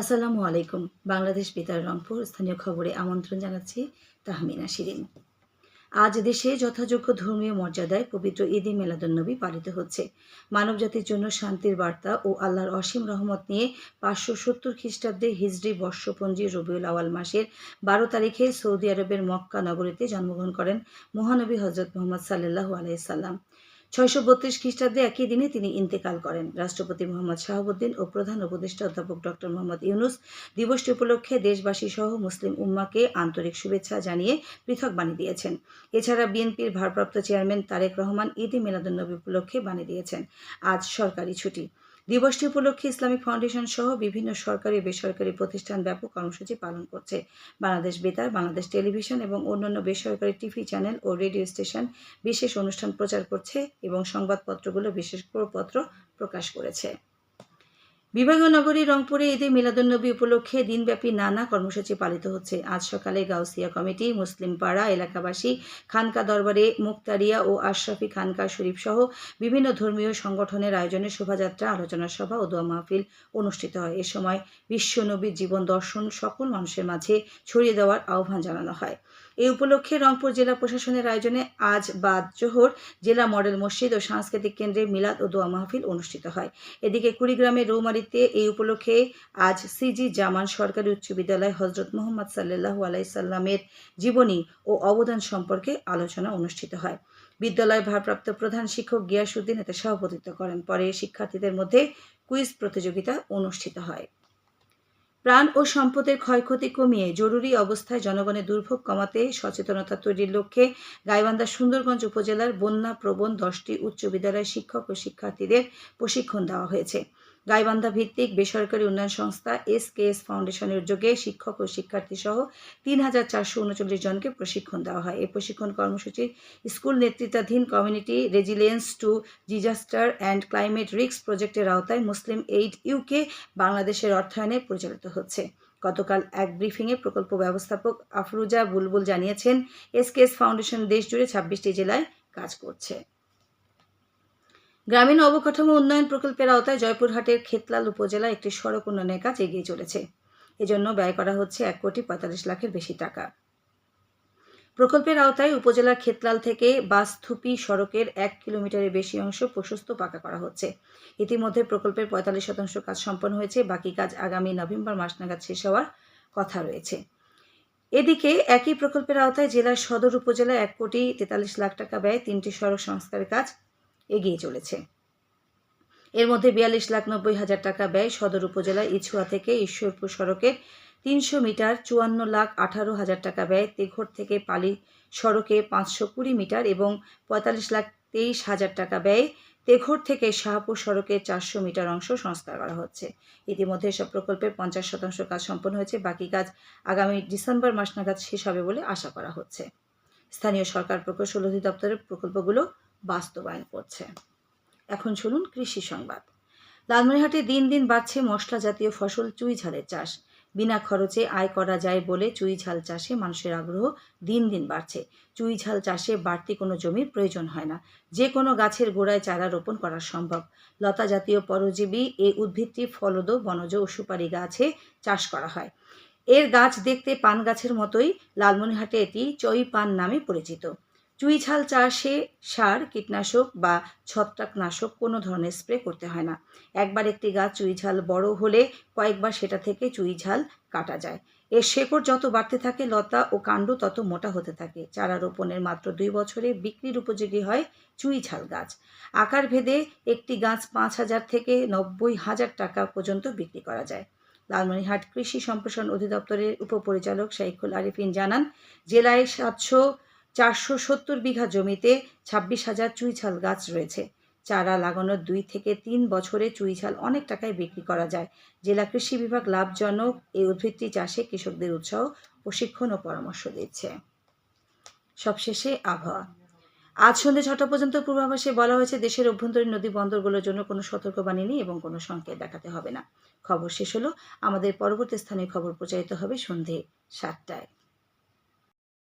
আসসালামু আলাইকুম। বাংলাদেশ বেতার রংপুর। স্থানীয় খবরে আমন্ত্রণ জানাচ্ছি তাহমিনা শিরিন। আজ দেশে যথাযোগ্য ধর্মীয় মর্যাদায় পবিত্র ঈদে মেলাদুন্নবী পালিত হচ্ছে। মানবজাতির জন্য শান্তির বার্তা ও আল্লাহর অসীম রহমত নিয়ে পাঁচশো সত্তর খ্রিস্টাব্দে হিজড়ি বর্ষপঞ্জি রবিউল আওয়াল মাসের বারো তারিখে সৌদি আরবের মক্কা নগরীতে জন্মগ্রহণ করেন মহানবী হজরত মোহাম্মদ সাল্লাহ আলাইসাল্লাম ছয়শো বত্রিশ খ্রিস্টাব্দে একই দিনে তিনি ইন্তেকাল করেন। রাষ্ট্রপতি মোহাম্মদ শাহাবুদ্দিন ও প্রধান উপদেষ্টা অধ্যাপক ডক্টর মোহাম্মদ ইউনুস দিবসটি উপলক্ষে দেশবাসী সহ মুসলিম উম্মাকে আন্তরিক শুভেচ্ছা জানিয়ে পৃথক বাণী দিয়েছেন। এছাড়া বিএনপির ভারপ্রাপ্ত চেয়ারম্যান তারেক রহমান ঈদে মিলাদুন্নবী উপলক্ষে বাণী দিয়েছেন। আজ সরকারি ছুটি। দিবসটি উপলক্ষে ইসলামিক ফাউন্ডেশন সহ বিভিন্ন সরকারি বেসরকারি প্রতিষ্ঠান ব্যাপক কর্মসূচি পালন করছে। বাংলাদেশ বেতার, বাংলাদেশ টেলিভিশন এবং অন্যান্য বেসরকারি টিভি চ্যানেল ও রেডিও স্টেশন বিশেষ অনুষ্ঠান প্রচার করছে এবং সংবাদপত্রগুলো বিশেষ প্রপত্র প্রকাশ করেছে। বিভাগীয় নগরী রংপুরে ঈদে মিলাদুন্নবী উপলক্ষে দিনব্যাপী নানা কর্মসূচি পালিত হচ্ছে। আজ সকালে গাউসিয়া কমিটি মুসলিম পাড়া এলাকাবাসী, খানকা দরবারে মুক্তারিয়া ও আশরাফি খানকা শরীফ সহ বিভিন্ন ধর্মীয় সংগঠনের আয়োজনে শোভাযাত্রা, আলোচনা সভা ও দোয়া মাহফিল অনুষ্ঠিত হয়। এ সময় বিশ্বনবীর জীবন দর্শন সকল মানুষের মাঝে ছড়িয়ে দেওয়ার আহ্বান জানানো হয়। এই উপলক্ষে রংপুর জেলা প্রশাসনের আয়োজনে আজ বাদ জোহর জেলা মডেল মসজিদ ও সাংস্কৃতিক কেন্দ্রে মিলাদ ও দোয়া মাহফিল অনুষ্ঠিত হয়। এদিকে কুড়িগ্রামের রৌমারিতে এই উপলক্ষে আজ সিজি জামান সরকারি উচ্চ বিদ্যালয় হজরত মোহাম্মদ সাল্লাহু আলাইসাল্লামের জীবনী ও অবদান সম্পর্কে আলোচনা অনুষ্ঠিত হয়। বিদ্যালয় ভারপ্রাপ্ত প্রধান শিক্ষক গিয়াসুদ্দিন এতে সভাপতিত্ব করেন। পরে শিক্ষার্থীদের মধ্যে কুইজ প্রতিযোগিতা অনুষ্ঠিত হয়। প্রাণ ও সম্পদের ক্ষয়ক্ষতি কমিয়ে জরুরি অবস্থায় জনগণের দুর্ভোগ কমাতে সচেতনতা তৈরির লক্ষ্যে গাইবান্ধা সুন্দরগঞ্জ উপজেলার বন্যা প্রবণ দশটি উচ্চ বিদ্যালয়ের শিক্ষক ও শিক্ষার্থীদের প্রশিক্ষণ দেওয়া হয়েছে। গাইবান্ধা ভিত্তিক বেসরকারি উন্নয়ন সংস্থা এস কে এস ফাউন্ডেশনের উদ্যোগে শিক্ষক ও শিক্ষার্থী সহ তিন হাজার চারশো উনচল্লিশ জনকে প্রশিক্ষণ দেওয়া হয়। এই প্রশিক্ষণ কর্মসূচি স্কুল নেতৃত্বাধীন community resilience to disaster and climate risk প্রজেক্টের আওতায় মুসলিম এইড ইউকে বাংলাদেশের অর্থায়নে পরিচালিত হচ্ছে। গতকাল এক ব্রিফিংয়ে প্রকল্প ব্যবস্থাপক আফরুজা বুলবুল জানিয়েছেন, এসকেএস ফাউন্ডেশন দেশজুড়ে ছাব্বিশটি জেলায় কাজ করছে। গ্রামীণ অবকাঠামো উন্নয়ন প্রকল্পের আওতায় জয়পুরহাটের খেতলাল উপজেলায় একটি সড়ক উন্নয়নের কাজ এগিয়ে চলেছে। এজন্য ব্যয় করা হচ্ছে এক কোটি পঁয়তাল্লিশ লাখের বেশি টাকা। প্রকল্পের আওতায় উপজেলার খেতলাল থেকে বাসথুপি সড়কের এক কিলোমিটারের বেশি অংশ প্রশস্ত পাকা করা হচ্ছে। ইতিমধ্যে প্রকল্পের পঁয়তাল্লিশ শতাংশ কাজ সম্পন্ন হয়েছে, বাকি কাজ আগামী নভেম্বর মাস নাগাদ শেষ হওয়ার কথা রয়েছে। এদিকে একই প্রকল্পের আওতায় জেলার সদর উপজেলায় এক কোটি তেতাল্লিশ লাখ টাকা ব্যয় তিনটি সড়ক সংস্কারের কাজ এগিয়ে চলেছে। এর মধ্যে বিয়াল্লিশ লাখ নব্বই হাজার টাকা ব্যয় সদর উপজেলা ইছুয়া থেকে ঈশ্বরপুর সড়কের তিনশো মিটার, চুয়ান্ন লাখ আঠারো হাজার টাকা ব্যয় তেঘর থেকে পালি সড়কে পাঁচশো কুড়ি মিটার এবং পঁয়তাল্লিশ লাখ তেইশ হাজার টাকা ব্যয় তেঘর থেকে শাহপুর সড়কের চারশো মিটার অংশ সংস্কার করা হচ্ছে। ইতিমধ্যে এসব প্রকল্পের পঞ্চাশ শতাংশ কাজ সম্পন্ন হয়েছে, বাকি কাজ আগামী ডিসেম্বর মাস নাগাদ শেষ হবে বলে আশা করা হচ্ছে। স্থানীয় সরকার প্রকৌশল অধিদপ্তরের প্রকল্পগুলো বাস্তবায়ন করছে। এখন শুনুন কৃষি সংবাদ। লালমনিরহাটে দিন দিন বাড়ছে মশলা জাতীয় ফসল চুই ঝালের চাষ। বিনা খরচে আয় করা যায় বলে চুই ঝাল চাষে মানুষের আগ্রহ দিন দিন বাড়ছে। চুই ঝাল চাষে বাড়তি কোনো জমির প্রয়োজন হয় না। যে কোনো গাছের গোড়ায় চারা রোপণ করা সম্ভব। লতা জাতীয় পরজীবী এই উদ্ভিদটি ফলদ বনজ ও সুপারি গাছে চাষ করা হয়। এর গাছ দেখতে পান গাছের মতোই লালমনিরহাটে এটি চই পান নামে পরিচিত। চুই ঝাল চাষে সার, কীটনাশক বা ছত্রাকনাশক কোনো ধরনের স্প্রে করতে হয় না। একবার একটি গাছ চুই ঝাল বড় হলে কয়েকবার সেটা থেকে চুই ঝাল কাটা যায়। এর শেকড় যত বাড়তে থাকে, লতা ও কাণ্ড তত মোটা হতে থাকে। চারা রোপণের মাত্র দুই বছরে বিক্রির উপযোগী হয় চুই ঝাল গাছ। আকার ভেদে একটি গাছ পাঁচ হাজার থেকে নব্বই হাজার টাকা পর্যন্ত বিক্রি করা যায়। লালমনিরহাট কৃষি সম্প্রসারণ অধিদপ্তরের উপপরিচালক শাইখুল আরিফিন জানান, জেলায় সাতশো চারশো সত্তর বিঘা জমিতে ছাব্বিশ হাজার চুইঝাল গাছ রয়েছে। চারা লাগানোর দুই থেকে তিন বছরে চুইঝাল অনেক টাকায় বিক্রি করা যায়। জেলা কৃষি বিভাগ লাভজনক এই উদ্ভিদটি চাষে কৃষকদের উৎসাহ, প্রশিক্ষণ ও পরামর্শ দিচ্ছে। সবশেষে আবহাওয়া। আজ সন্ধ্যে ছটা পর্যন্ত পূর্বাভাসে বলা হয়েছে, দেশের অভ্যন্তরীণ নদী বন্দরগুলোর জন্য কোনো সতর্কবাণী নেই এবং কোনো সংকেত দেখাতে হবে না। খবর শেষ হলো। আমাদের পরবর্তী স্থানীয় খবর প্রচারিত হবে সন্ধে সাতটায়।